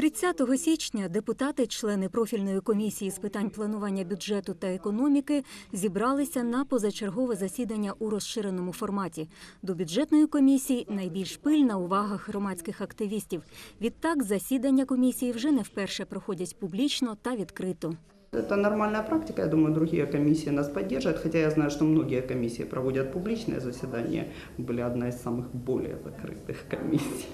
30 січня депутати, члени профільної комісії з питань планування бюджету та економіки, зібралися на позачергове засідання у розширеному форматі. До бюджетної комісії найбільш пильна увага громадських активістів. Відтак, засідання комісії вже не вперше проходять публічно та відкрито. Это нормальная практика, я думаю, другие комиссии нас поддержат, хотя я знаю, что многие комиссии проводят публичные заседания, Мы были одна из самых более закрытых комиссий.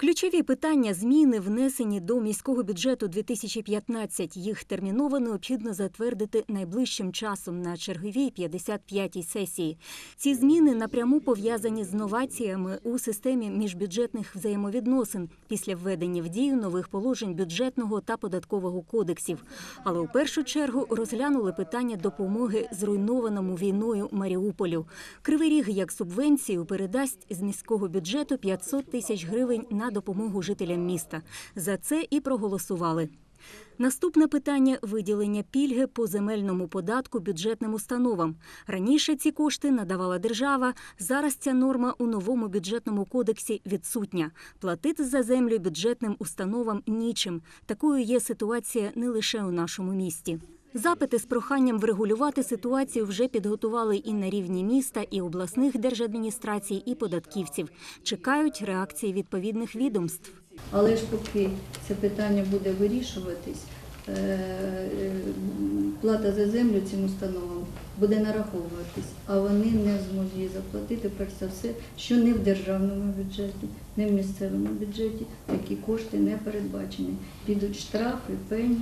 Ключові питання зміни внесені до міського бюджету 2015. Їх терміново необхідно затвердити найближчим часом на черговій 55-й сесії. Ці зміни напряму пов'язані з новаціями у системі міжбюджетних взаємовідносин після введення в дію нових положень бюджетного та податкового кодексів. Але у першу чергу розглянули питання допомоги зруйнованому війною Маріуполю. Кривий ріг як субвенцію передасть з міського бюджету 500 тисяч гривень на допомогу жителям міста. За це і проголосували. Наступне питання виділення пільги по земельному податку бюджетним установам. Раніше ці кошти надавала держава. Зараз ця норма у новому бюджетному кодексі відсутня. Платити за землю бюджетним установам нічим. Такою є ситуація не лише у нашому місті. Запити з проханням врегулювати ситуацію вже підготували і на рівні міста, і обласних держадміністрацій, і податківців. Чекають реакції відповідних відомств. Але ж поки це питання буде вирішуватись, е, е, плата за землю цим установам буде нараховуватись, а вони не зможуть її заплатити, перш за все, що не в державному бюджеті, не в місцевому бюджеті такі кошти не передбачені. Підуть штрафи, пені.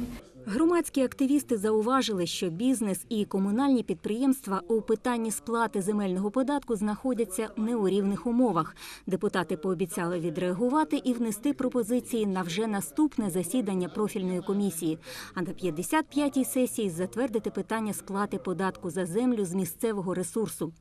Громадські активісти зауважили, що бізнес і комунальні підприємства у питанні сплати земельного податку знаходяться не у рівних умовах. Депутати пообіцяли відреагувати і внести пропозиції на вже наступне засідання профільної комісії. А на 55-й сесії затвердити питання сплати податку за землю з місцевого ресурсу.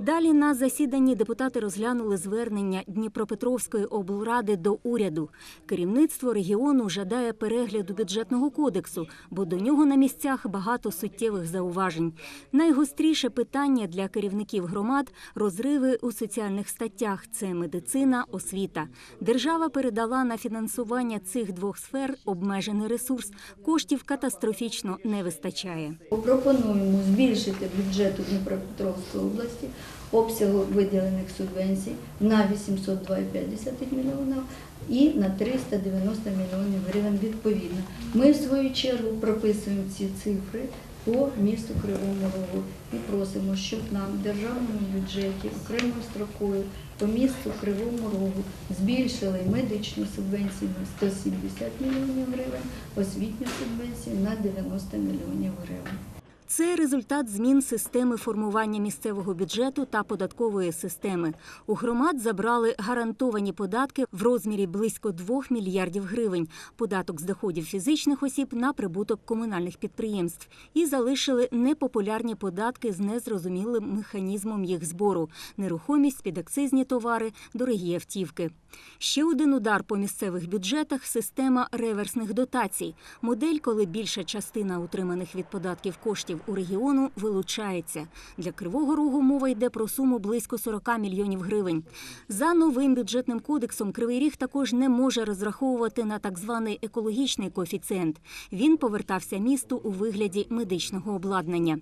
Далі на засіданні депутати розглянули звернення Дніпропетровської облради до уряду. Керівництво регіону жадає перегляду бюджетного кодексу, бо до нього на місцях багато суттєвих зауважень. Найгостріше питання для керівників громад розриви у соціальних статтях це медицина, освіта. Держава передала на фінансування цих двох сфер обмежений ресурс. Коштів катастрофічно не вистачає. Пропонуємо збільшити бюджет Дніпропетровської області обсягу виділених субвенцій на 802,5 мільйонів і на 390 мільйонів гривень відповідно. Ми в свою чергу прописуємо ці цифри по місту Кривому Рогу і просимо, щоб нам в державному бюджеті окремою строкою по місту Кривому Рогу збільшили медичну субвенцію на 170 мільйонів гривень, освітню субвенцію на 90 мільйонів гривень. Це результат змін системи формування місцевого бюджету та податкової системи. У громад забрали гарантовані податки в розмірі близько 2 мільярдів гривень, податок з доходів фізичних осіб на прибуток комунальних підприємств і залишили непопулярні податки з незрозумілим механізмом їх збору, нерухомість, підакцизні товари, дорогі автівки. Ще один удар по місцевих бюджетах система реверсних дотацій. Модель, коли більша частина утриманих від податків коштів у регіону вилучається. Для Кривого Рогу мова йде про суму близько 40 мільйонів гривень. За новим бюджетним кодексом Кривий Ріг також не може розраховувати на так званий екологічний коефіцієнт. Він повертався місту у вигляді медичного обладнання.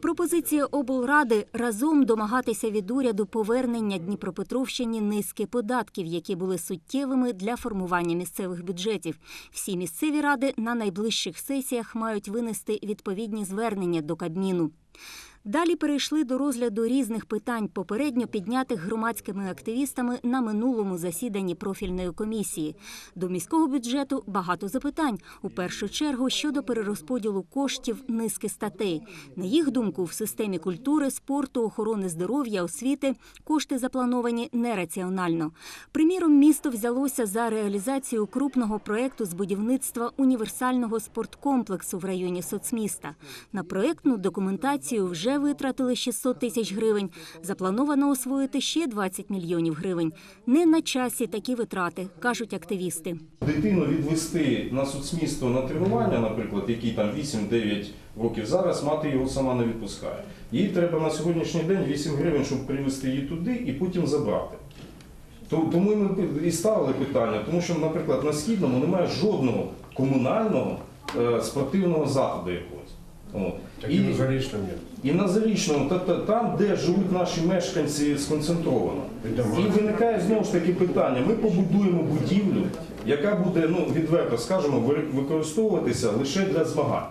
Пропозиція облради разом домагатися від уряду повернення Дніпропетровщині низки податків, які були суттєвими для формування місцевих бюджетів. Всі місцеві ради на найближчих сесіях мають винести відповідні звернення до Кабміну. Далі перейшли до розгляду різних питань, попередньо піднятих громадськими активістами на минулому засіданні профільної комісії. До міського бюджету багато запитань. У першу чергу щодо перерозподілу коштів низки статей. На їх думку, в системі культури, спорту, охорони здоров'я, освіти кошти заплановані нераціонально. Приміром, місто взялося за реалізацію крупного проекту з будівництва універсального спорткомплексу в районі соцміста. На проектну документацію вже витратили 600 тисяч гривень. Заплановано освоїти ще 20 мільйонів гривень. Не на часі такі витрати, кажуть активісти. Дитину відвести на соцмісто на тренування, наприклад, який там 8-9 років зараз, мати його сама не відпускає. Їй треба на сьогоднішній день 8 гривень, щоб привезти її туди і потім забрати. Тому ми і ставили питання, тому що, наприклад, на східному немає жодного комунального е, спортивного заходу якогось. Так и на Заречном нет. І на Зарічному, тобто там, де живуть наші мешканці сконцентровано. І виникає знову ж таки питання: ми побудуємо будівлю, яка буде, ну відверто скажемо, використовуватися лише для змагань.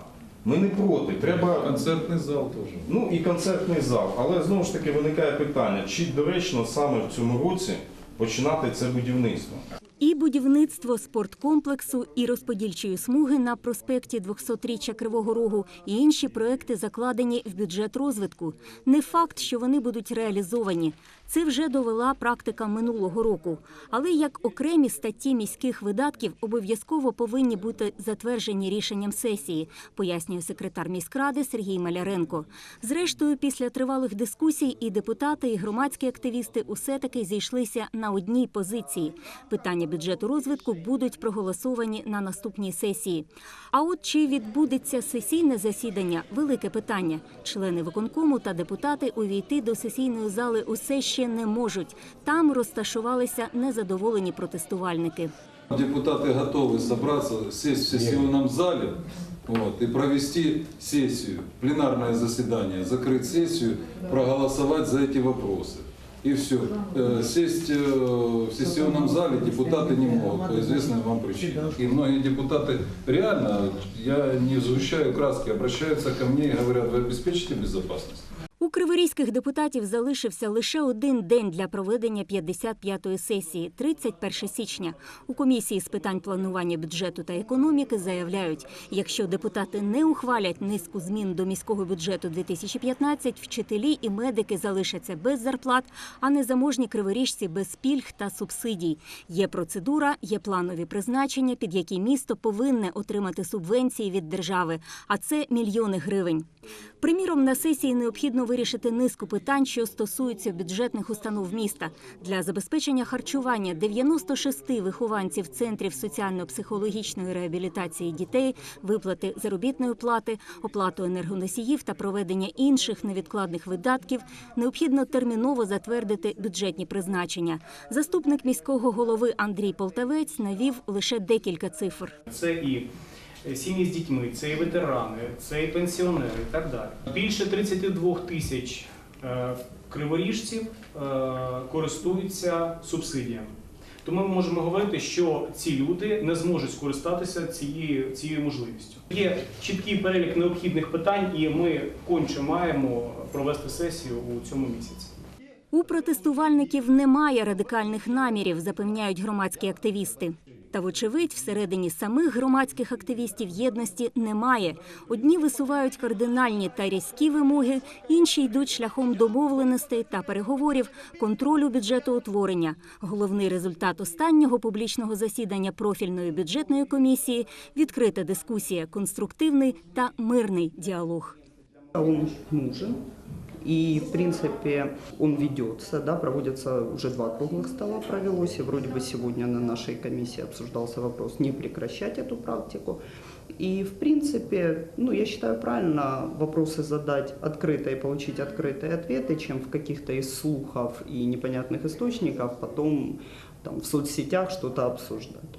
Ми не проти. Треба Концертний зал теж. ну і концертний зал. Але знову ж таки виникає питання, чи доречно саме в цьому році починати це будівництво. І будівництво спорткомплексу, і розподільчої смуги на проспекті 200-річчя Кривого Рогу, і інші проекти закладені в бюджет розвитку. Не факт, що вони будуть реалізовані. Це вже довела практика минулого року. Але як окремі статті міських видатків обов'язково повинні бути затверджені рішенням сесії, пояснює секретар міськради Сергій Маляренко. Зрештою, після тривалих дискусій і депутати, і громадські активісти усе таки зійшлися на одній позиції. Питання бюджету розвитку будуть проголосовані на наступній сесії. А от чи відбудеться сесійне засідання велике питання. Члени виконкому та депутати увійти до сесійної зали усе ще не можуть. Там розташувалися незадоволені протестувальники. Депутаты готовы собраться, сесть в сессионном зале вот, и провести сессию, пленарное заседание, закрыть сессию, проголосовать за эти вопросы. И все. Сесть э, в сессионном зале депутаты не могут по известным вам причинам. И многие депутаты реально, я не сгущаю краски, обращаются ко мне и говорят, вы обеспечите безопасность? У криворізьких депутатів залишився лише один день для проведення 55-ї сесії 31 січня. У комісії з питань планування бюджету та економіки заявляють, якщо депутати не ухвалять низку змін до міського бюджету 2015, вчителі і медики залишаться без зарплат, а незаможні криворіжці без пільг та субсидій. Є процедура, є планові призначення, під які місто повинне отримати субвенції від держави, а це мільйони гривень. Приміром, на сесії необхідно вирішити низку питань, що стосуються бюджетних установ міста. Для забезпечення харчування 96 вихованців центрів соціально-психологічної реабілітації дітей, виплати заробітної плати, оплату енергоносіїв та проведення інших невідкладних видатків необхідно терміново затвердити бюджетні призначення. Заступник міського голови Андрій Полтавець навів лише декілька цифр. Це і сім'ї з дітьми, це і ветерани, це і пенсіонери, і так далі. Більше 32 тисяч е, криворіжців е, користуються субсидіями. Тому ми можемо говорити, що ці люди не зможуть скористатися цією, цією можливістю. Є чіткий перелік необхідних питань, і ми конче маємо провести сесію у цьому місяці. У протестувальників немає радикальних намірів, запевняють громадські активісти. Та, вочевидь, всередині самих громадських активістів єдності немає. Одні висувають кардинальні та різкі вимоги, інші йдуть шляхом домовленостей та переговорів, контролю бюджетоутворення. Головний результат останнього публічного засідання профільної бюджетної комісії відкрита дискусія, конструктивний та мирний діалог. Он нужен. И, в принципе, он ведется, да, проводятся уже два круглых стола провелось, и вроде бы сегодня на нашей комиссии обсуждался вопрос не прекращать эту практику. И, в принципе, ну, я считаю правильно вопросы задать открыто и получить открытые ответы, чем в каких-то из слухов и непонятных источников потом там, в соцсетях что-то обсуждать.